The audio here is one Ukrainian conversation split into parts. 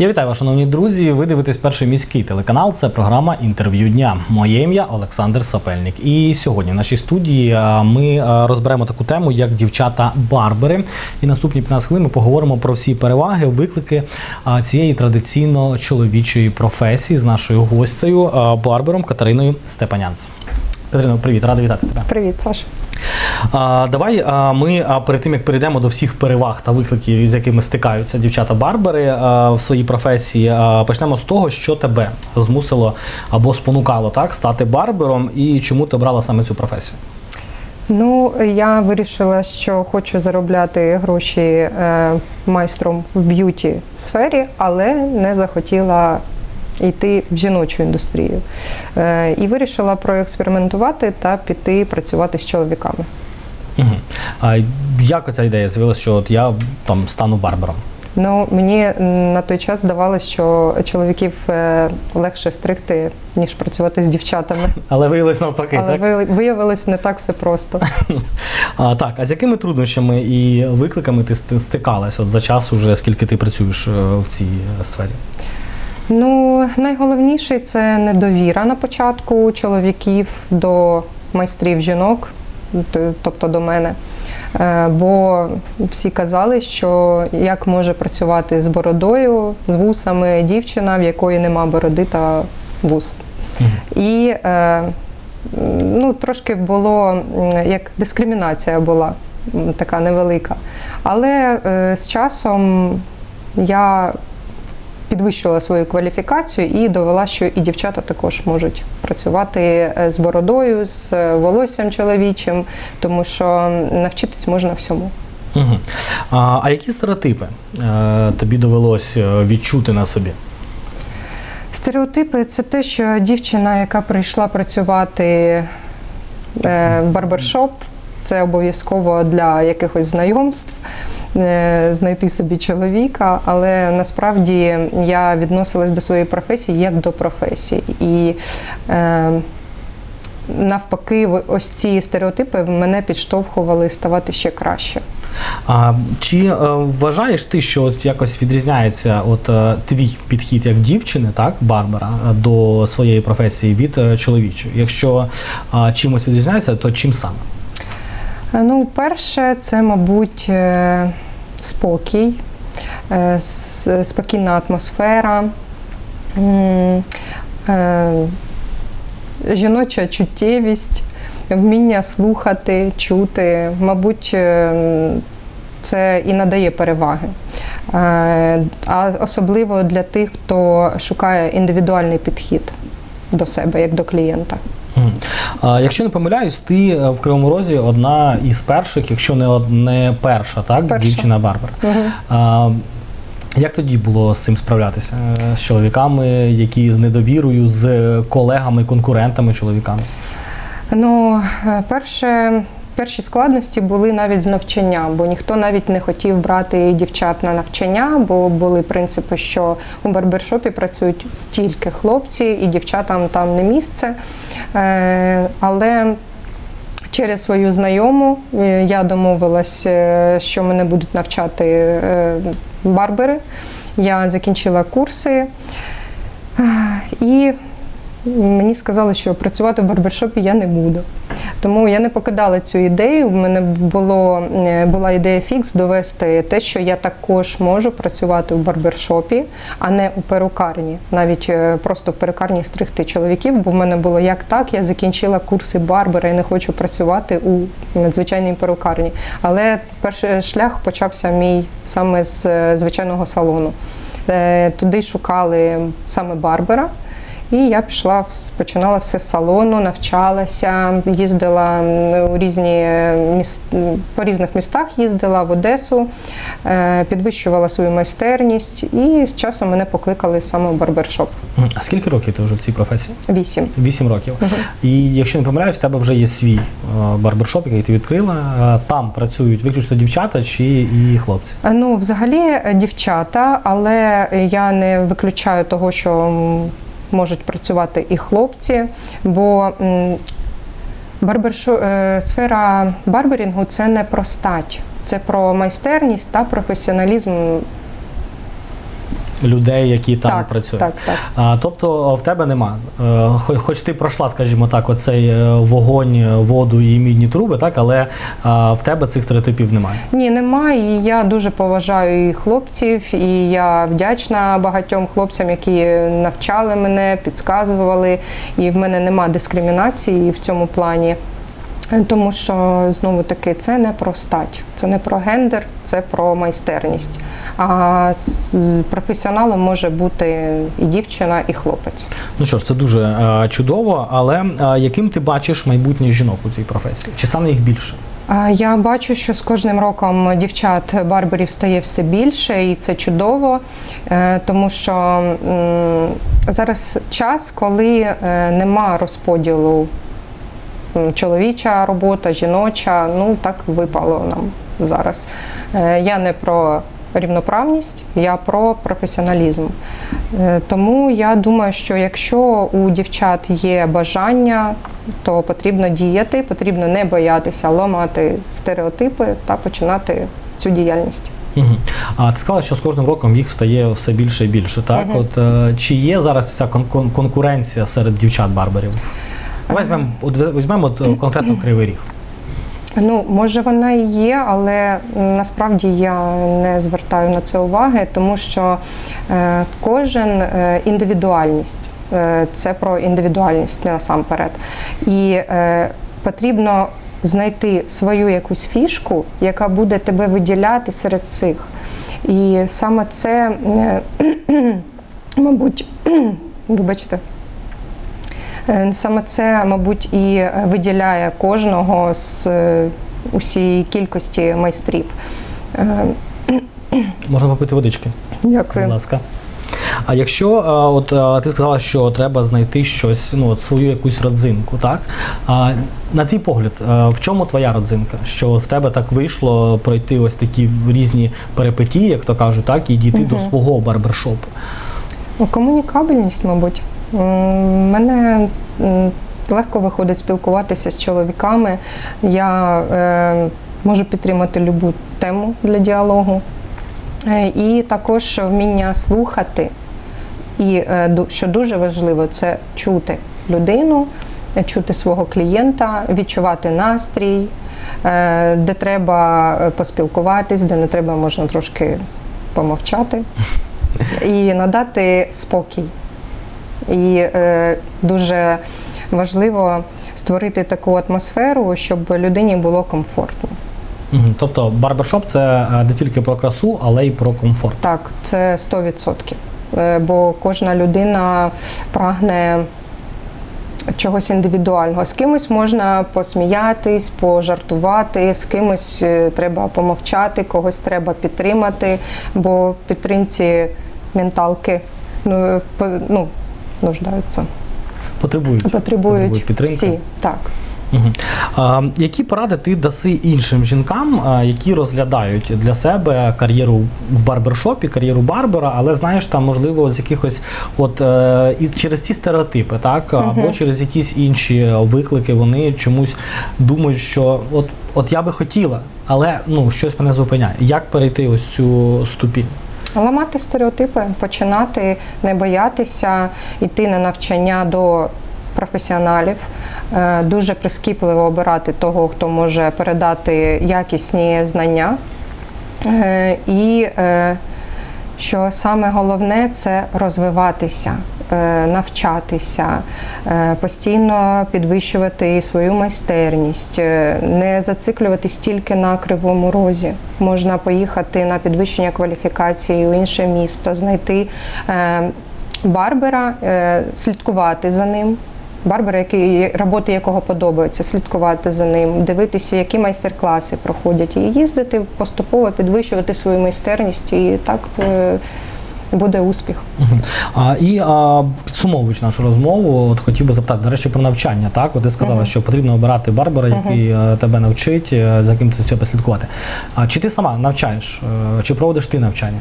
Я вітаю вас, шановні друзі. Ви дивитесь перший міський телеканал. Це програма інтерв'ю дня. Моє ім'я Олександр Сапельник. І сьогодні в нашій студії ми розберемо таку тему, як дівчата-барбери. І наступні 15 хвилин ми поговоримо про всі переваги, виклики цієї традиційно чоловічої професії з нашою гостею, барбером Катериною Степанянц. Катерино, привіт, рада вітати тебе. Привіт, Саша. Давай ми перед тим як перейдемо до всіх переваг та викликів, з якими стикаються дівчата-барбери а, в своїй професії, почнемо з того, що тебе змусило або спонукало так стати барбером, і чому ти обрала саме цю професію? Ну, я вирішила, що хочу заробляти гроші е, майстром в б'юті сфері, але не захотіла йти в жіночу індустрію. Е, і вирішила проекспериментувати та піти працювати з чоловіками. Угу. А як ця ідея з'явилася, що от я там стану барбером? Ну, мені на той час здавалося, що чоловіків е, легше стригти, ніж працювати з дівчатами. Але виявилось навпаки, Але так? ви- виявилось не так все просто. А, так, а з якими труднощами і викликами ти ст- стикалась от за час, уже скільки ти працюєш е, в цій сфері? Ну, найголовніше це недовіра на початку чоловіків до майстрів жінок, тобто до мене. Е, Бо всі казали, що як може працювати з бородою, з вусами дівчина, в якої нема бороди та вус. І е, ну, трошки було як дискримінація була така невелика. Але е, з часом я підвищила свою кваліфікацію і довела, що і дівчата також можуть працювати е, з бородою, з е, волоссям чоловічим, тому що навчитись можна всьому. Угу. А, а які стереотипи е, тобі довелось відчути на собі? Стереотипи це те, що дівчина, яка прийшла працювати в барбершоп, це обов'язково для якихось знайомств. Е, Знайти собі чоловіка, але насправді я відносилась до своєї професії як до професії. І е, навпаки, ось ці стереотипи мене підштовхували ставати ще краще. А, чи е, вважаєш ти, що от якось відрізняється от е, твій підхід як дівчини, так, барбера, е, до своєї професії від е, чоловічої? Якщо е, чимось відрізняється, то чим саме? Е, Ну, перше, це, мабуть, е, спокій, е, спокійна атмосфера, жіноча чуттєвість, вміння слухати, чути. Мабуть, це і надає переваги. А особливо для тих, хто шукає індивідуальний підхід до себе, як до клієнта. Якщо не помиляюсь, ти е, в Кривому Розі одна із перших, якщо не, одне перша, так, Перша. дівчина Барбара. Угу. як тоді було з цим справлятися? Е, З чоловіками, які з недовірою, з колегами, конкурентами, чоловіками? Ну, е, перше, перші складності були навіть з навчання, бо ніхто навіть не хотів брати дівчат на навчання, бо були принципи, що у барбершопі працюють тільки хлопці, і дівчатам там не місце. Е, Але Через свою знайому е, я домовилась, е, що мене будуть навчати барбери. Я закінчила курси і мені сказали, що працювати в барбершопі я не буду. Тому я не покидала цю ідею. У мене було, е, була ідея фікс довести те, що я також можу працювати в барбершопі, а не у перукарні. Навіть е, просто в перукарні стригти чоловіків, бо в мене було як так, я закінчила курси барбера і не хочу працювати у надзвичайній перукарні. Але перший шлях почався мій саме з е, звичайного салону. Туди шукали саме барбера. І я пішла, починала все з салону, навчалася, їздила у різні міс... по різних містах, їздила в Одесу, е, підвищувала свою майстерність, і з часом мене покликали саме в барбершоп. А скільки років ти вже в цій професії? Вісім. Вісім років. І якщо не помиляюсь, в тебе вже є свій е, барбершоп, який ти відкрила. Е, Там працюють виключно дівчата чи і хлопці. Е, Ну, взагалі, е, дівчата, але я не виключаю того, що можуть працювати і хлопці, бо барбершу е, сфера барберінгу це не про стать, це про майстерність та професіоналізм людей, які там так, працюють. Так, так. А, тобто в тебе нема. Е, Хоч ти пройшла, скажімо так, оцей е, вогонь, воду і мідні труби, так, але а, в тебе цих стереотипів немає. Ні, немає. І я дуже поважаю і хлопців, і я вдячна багатьом хлопцям, які навчали мене, підказували. І в мене нема дискримінації в цьому плані. Е, Тому що знову таки це не про стать, це не про гендер, це про майстерність. А професіоналом може бути і дівчина, і хлопець. Ну що ж, це дуже е, чудово, але е, яким ти бачиш майбутнє жінок у цій професії? Чи стане їх більше? Я бачу, що з кожним роком дівчат барберів стає все більше, і це чудово, тому що зараз час, коли нема розподілу чоловіча робота, жіноча. Ну так випало нам зараз. Е, Я не про рівноправність, я про професіоналізм. Е, Тому я думаю, що якщо у дівчат є бажання, то потрібно діяти, потрібно не боятися ламати стереотипи та починати цю діяльність. Угу. А ти сказала, що з кожним роком їх стає все більше і більше. Так, Мгм. от е, чи є зараз ця кон- кон- конкуренція серед дівчат-барберів? Візьмемо, от, е, конкретно кривий ріг. Ну, може, вона і є, але насправді я не звертаю на це уваги, тому що е, кожен е, індивідуальність. Е, це про індивідуальність не насамперед. І е, потрібно знайти свою якусь фішку, яка буде тебе виділяти серед всіх. І саме це, е, мабуть, вибачте. Е, Саме це, мабуть, і виділяє кожного з е, усієї кількості майстрів. Е, Можна попити водички, Дякую. будь ласка. А якщо е, от е, ти сказала, що треба знайти щось, ну от свою якусь родзинку, так? А на твій погляд, е, в чому твоя родзинка? Що в тебе так вийшло пройти ось такі різні перипетії, як то кажуть, так, і дійти до свого барбершопу? Ну, Комунікабельність, мабуть. Мене легко виходить спілкуватися з чоловіками. Я е, можу підтримати любу тему для діалогу. Е, І також вміння слухати. І е, що дуже важливо, це чути людину, чути свого клієнта, відчувати настрій, е, де треба поспілкуватись, де не треба, можна трошки помовчати і надати спокій. І е, дуже важливо створити таку атмосферу, щоб людині було комфортно. Тобто барбершоп це е, не тільки про красу, але й про комфорт. Так, це 100%. Е, Бо кожна людина прагне чогось індивідуального. З кимось можна посміятись, пожартувати, з кимось треба помовчати, когось треба підтримати, бо в підтримці менталки ну, ну, нуждаються. Потребують, Потребують підтримки. всі. Так. Мгм. А, які поради ти даси іншим жінкам, які розглядають для себе кар'єру в барбершопі, кар'єру барбера, але знаєш, там можливо з якихось от е, і через ці стереотипи, так або через якісь інші виклики, вони чомусь думають, що от, от я би хотіла, але ну щось мене зупиняє. Як перейти ось цю ступінь? Ламати стереотипи, починати не боятися, йти на навчання до професіоналів, е, дуже прискіпливо обирати того, хто може передати якісні знання. Е, І е, що саме головне це розвиватися, е, навчатися, е, постійно підвищувати свою майстерність, е, не зациклюватись тільки на кривому розі. Можна поїхати на підвищення кваліфікації у інше місто, знайти барбера, слідкувати за ним. Барбера, який, роботи якого подобаються, слідкувати за ним, дивитися, які майстер-класи проходять, і їздити поступово підвищувати свою майстерність, і так е, буде успіх. А, і а, підсумовуючи нашу розмову, от хотів би запитати, до речі, про навчання. Так, от ти сказала, що потрібно обирати барбера, який е, тебе навчить, е, за яким ти цього послідкувати. А чи ти сама навчаєш, чи проводиш ти навчання?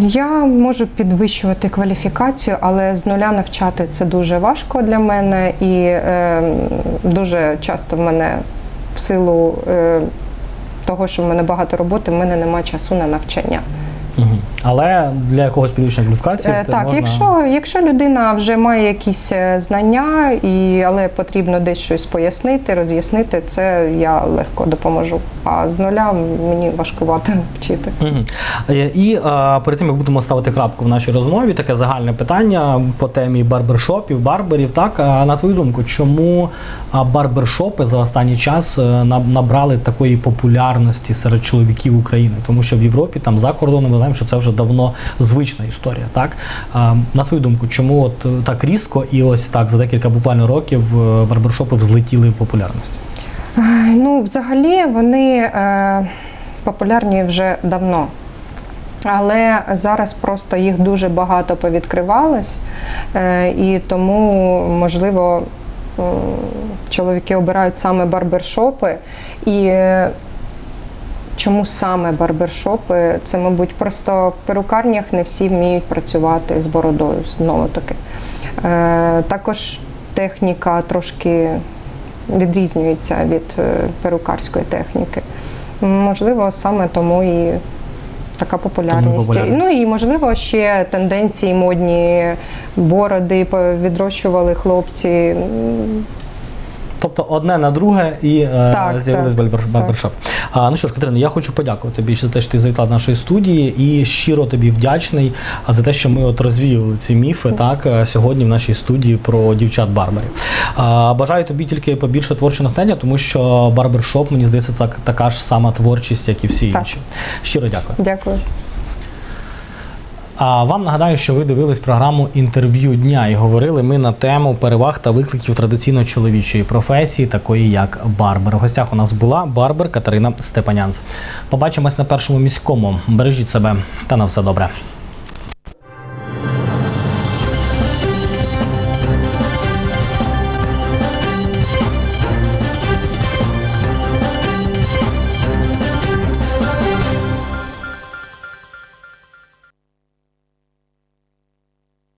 Я можу підвищувати кваліфікацію, але з нуля навчати це дуже важко для мене, і е, дуже часто в мене в силу е, того, що в мене багато роботи, в мене немає часу на навчання. Угу. Але для якогось підвищення кваліфікації Е, Так, можна... якщо, якщо людина вже має якісь е, знання, і, але потрібно десь щось пояснити, роз'яснити, це я легко допоможу. А з нуля мені важкувато вчити. Е, І е, перед тим як будемо ставити крапку в нашій розмові, таке загальне питання по темі барбершопів, барберів. Так а на твою думку, чому барбершопи за останній час е, на- набрали такої популярності серед чоловіків України? Тому що в Європі, там за кордоном, ми знаємо, що це вже давно звична історія. Так на твою думку, чому от е, так різко і ось так за декілька буквально років е, барбершопи взлетіли в популярність? Ну, взагалі, вони е, популярні вже давно. Але зараз просто їх дуже багато повідкривалось, е, і тому, можливо, чоловіки обирають саме барбершопи. І чому саме барбершопи? Це, мабуть, просто в перукарнях не всі вміють працювати з бородою, знову таки. Е, Також техніка трошки відрізнюється від е, перукарської техніки. Можливо, саме тому і така популярність. популярність. Ну і можливо ще тенденції модні бороди відрощували хлопці. Тобто одне на друге і е, з'явились барбершоп. А, ну що ж, Катерина, я хочу подякувати тобі за те, що ти завітала до нашої студії, і щиро тобі вдячний за те, що ми от розвіяли ці міфи так е, сьогодні в нашій студії про дівчат барберів. А, бажаю тобі тільки побільше творчого натхнення, тому що барбершоп, мені здається, так така ж сама творчість, як і всі Так. інші. Щиро дякую. Дякую. А вам нагадаю, що ви дивились програму інтерв'ю дня і говорили ми на тему переваг та викликів традиційно чоловічої професії, такої як барбер. У гостях у нас була барбер Катерина Степанянц. Побачимось на першому міському. Бережіть себе та на все добре.